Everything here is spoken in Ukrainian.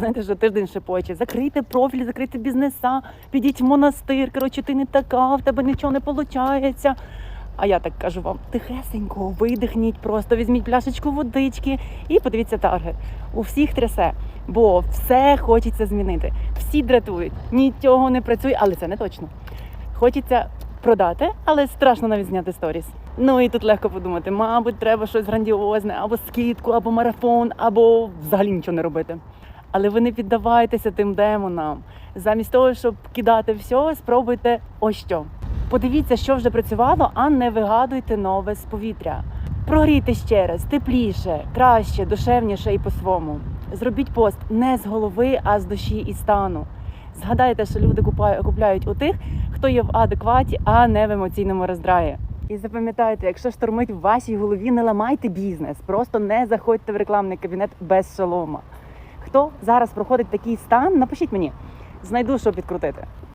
знаєте, що тиждень шепоче. Закрийте профіль, закрийте бізнеса, підіть в монастир. Коротше, ти не така, в тебе нічого не виходить. А я так кажу вам, тихесенько, видихніть просто, візьміть пляшечку водички і подивіться таргет. У всіх трясе, бо все хочеться змінити. Всі дратують, нічого не працює, але це не точно. Хочеться продати, але страшно навіть зняти сторіс. Ну і тут легко подумати, мабуть, треба щось грандіозне, або скидку, або марафон, або взагалі нічого не робити. Але ви не піддавайтеся тим демонам. Замість того, щоб кидати все, спробуйте ось що. Подивіться, що вже працювало, а не вигадуйте нове з повітря. Прогрійте ще раз, тепліше, краще, душевніше і по-своєму. Зробіть пост не з голови, а з душі і стану. Згадайте, що люди купляють у тих, хто є в адекваті, а не в емоційному роздраї. І запам'ятайте, якщо штормить в вашій голові, не ламайте бізнес, просто не заходьте в рекламний кабінет без шолома. Хто зараз проходить такий стан, напишіть мені, знайду, що підкрутити.